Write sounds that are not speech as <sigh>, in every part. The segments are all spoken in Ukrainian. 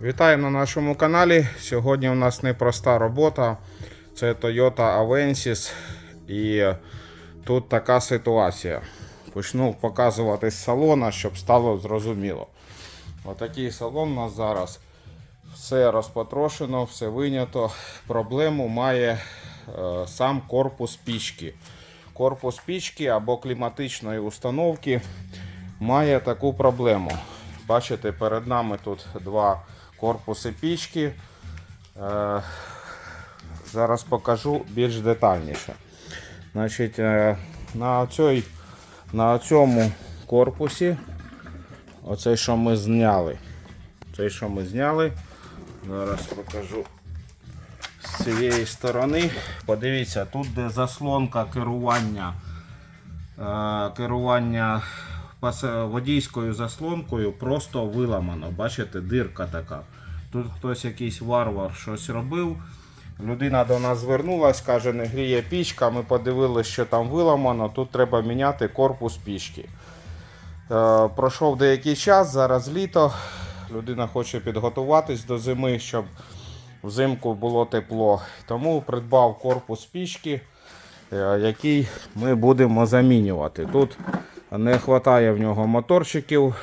Вітаю на нашому каналі. Сьогодні у нас непроста робота. Це Toyota Avensis. І тут така ситуація. Почну показувати з салона, щоб стало зрозуміло. Отакий салон у нас зараз. Все розпотрошено, все винято. Проблему має е, сам корпус пічки. Корпус пічки або кліматичної установки має таку проблему. Бачите, перед нами тут два корпуси пічки. Е, зараз покажу більш детальніше. Значить, е, на, цій, на цьому корпусі, оцей, що ми зняли. Цей, що ми зняли, зараз покажу з цієї сторони. Подивіться, тут де заслонка керування, е, керування водійською заслонкою просто виламано. Бачите, дирка така. Тут хтось якийсь варвар щось робив. Людина до нас звернулась, каже, не гріє пічка. Ми подивилися, що там виламано. Тут треба міняти корпус пічки. Е, пройшов деякий час, зараз літо. Людина хоче підготуватись до зими, щоб взимку було тепло. Тому придбав корпус пічки, е, який ми будемо замінювати. Тут не вистачає в нього моторчиків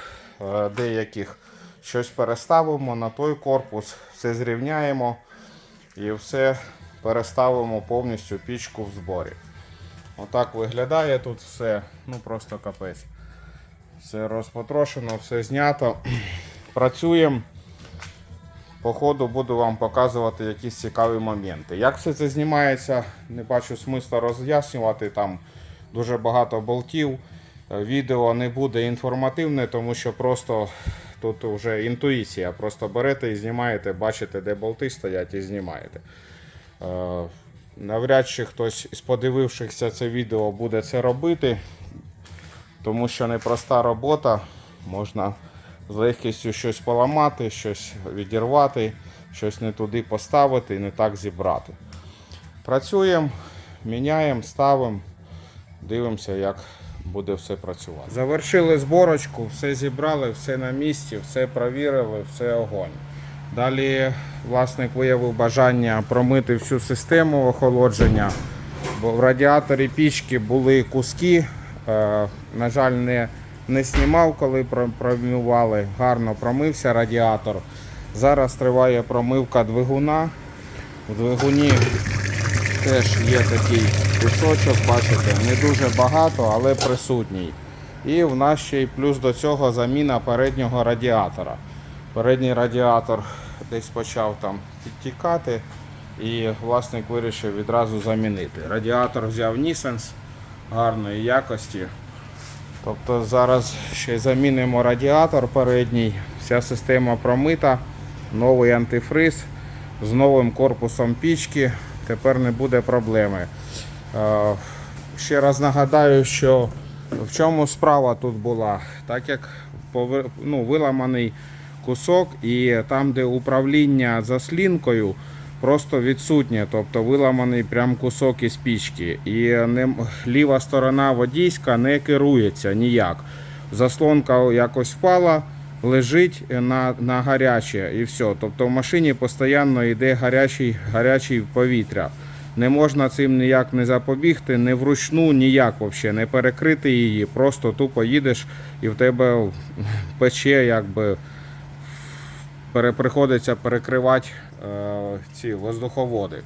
е, деяких. Щось переставимо на той корпус, все зрівняємо і все переставимо повністю пічку в зборі. Отак виглядає тут все, ну просто капець. Все розпотрошено, все знято. <clears throat> Працюємо. По ходу буду вам показувати якісь цікаві моменти. Як все це знімається, не бачу смисла роз'яснювати. Там дуже багато болтів. Е, Відео не буде інформативне, тому що просто тут вже інтуїція. Просто берете і знімаєте, бачите, де болти стоять і знімаєте. Е, Навряд чи хтось із подивившихся це відео буде це робити, тому що непроста робота. Можна з легкістю щось поламати, щось відірвати, щось не туди поставити і не так зібрати. Працюємо, міняємо, ставимо, дивимося, як буде все працювати. Завершили зборочку, все зібрали, все на місці, все провірили, все огонь. Далі власник виявив бажання промити всю систему охолодження, бо в радіаторі пічки були куски. Е, на жаль, не, не знімав, коли промивали. Гарно промився радіатор. Зараз триває промивка двигуна. У двигуні теж є такий кусочок, бачите, не дуже багато, але присутній. І в нас ще й плюс до цього заміна переднього радіатора. Передній радіатор десь почав там підтікати, і власник вирішив відразу замінити. Радіатор взяв Nissens гарної якості. Тобто зараз ще замінимо радіатор передній, вся система промита, новий антифриз з новим корпусом пічки. Тепер не буде проблеми. Е, Ще раз нагадаю, що в чому справа тут була. Так як ну, виламаний кусок, і там, де управління заслінкою, просто відсутнє, тобто виламаний прям кусок із пічки. І не, ліва сторона водійська не керується ніяк. Заслонка якось впала, лежить на, на гаряче і все. Тобто в машині постійно йде гарячий, гарячий повітря. Не можна цим ніяк не запобігти, не вручну, ніяк взагалі, не перекрити її. Просто тупо їдеш і в тебе пече, якби приходиться перекривати е, ці воздуховоди.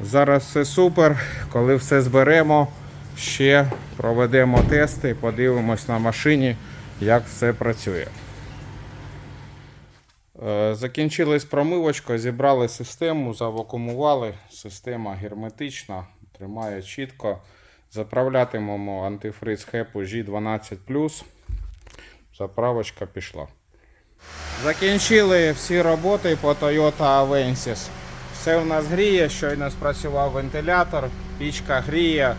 Зараз все супер. Коли все зберемо, ще проведемо тести, подивимось на машині, як все працює. Е, Закінчили з промивочкою, зібрали систему, завакумували. Система герметична, тримає чітко. Заправлятимемо антифриз хепу G12. Заправочка пішла. Закінчили всі роботи по Toyota Avensis. Все у нас гріє, щойно спрацював вентилятор, пічка гріє.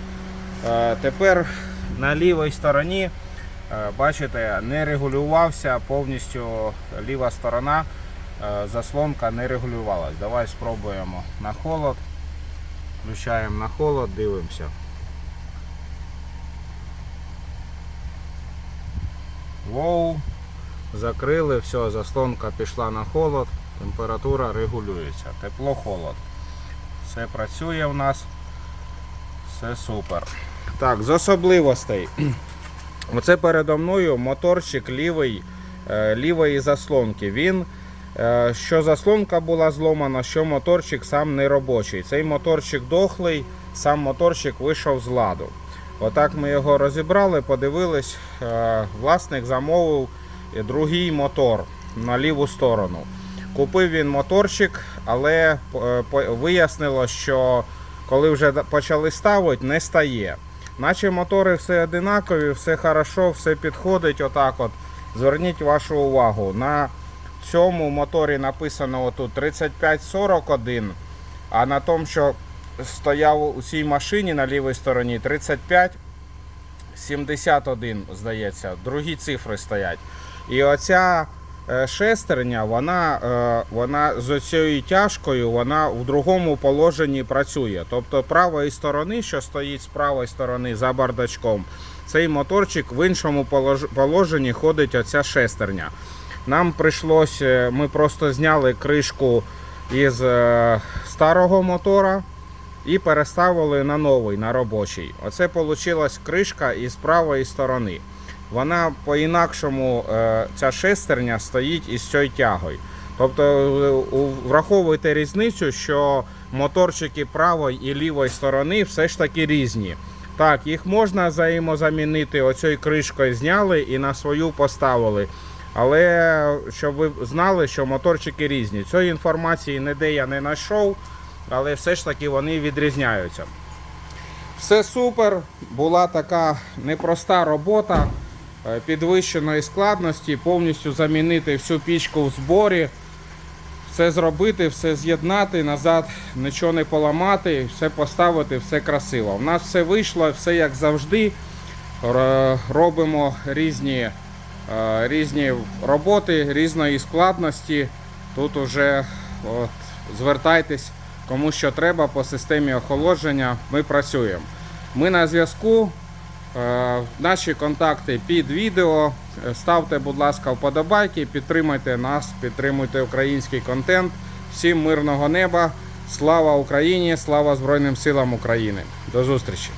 Е, Тепер на лівій стороні, е, бачите, не регулювався повністю ліва сторона, заслонка не регулювалась. Давай спробуємо на холод. Включаємо на холод, дивимося. Воу, закрили, все, заслонка пішла на холод, температура регулюється. Тепло-холод. Все працює у нас. Все супер. Так, з особливостей. <clears throat> Оце передо мною моторчик лівий, е, лівої заслонки. Він, е, що заслонка була зломана, що моторчик сам не робочий. Цей моторчик дохлий, сам моторчик вийшов з ладу. Отак ми його розібрали, подивились. е, Власник замовив другий мотор на ліву сторону. Купив він моторчик, але е, вияснило, що коли вже почали ставити, не стає. Наче мотори все одинакові, все хорошо, все підходить. Отак от. Зверніть вашу увагу. На цьому моторі написано отут 3541, а на тому, що стояв у цій машині на лівій стороні 35 71, здається, другі цифри стоять. І оця е, шестерня, вона, е, вона з цією тяжкою, вона в другому положенні працює. Тобто правої сторони, що стоїть з правої сторони за бардачком, цей моторчик в іншому положенні ходить оця шестерня. Нам прийшлось, е, ми просто зняли кришку із е, старого мотора і переставили на новий, на робочий. Оце вийшла кришка із правої сторони. Вона по-інакшому, е, ця шестерня стоїть із цією тягою. Тобто враховуйте різницю, що моторчики правої і лівої сторони все ж таки різні. Так, їх можна взаємозамінити, оцею кришкою зняли і на свою поставили. Але щоб ви знали, що моторчики різні. Цієї інформації ніде я не знайшов, але все ж таки вони відрізняються. Все супер, була така непроста робота е, підвищеної складності, повністю замінити всю пічку в зборі, все зробити, все з'єднати, назад нічого не поламати, все поставити, все красиво. У нас все вийшло, все як завжди. Робимо різні, різні роботи різної складності. Тут уже от, звертайтесь кому що треба по системі охолодження. Ми працюємо. Ми на зв'язку. Наші контакти під відео. Ставте, будь ласка, вподобайки, підтримайте нас, підтримуйте український контент. Всім мирного неба. Слава Україні! Слава Збройним силам України! До зустрічі!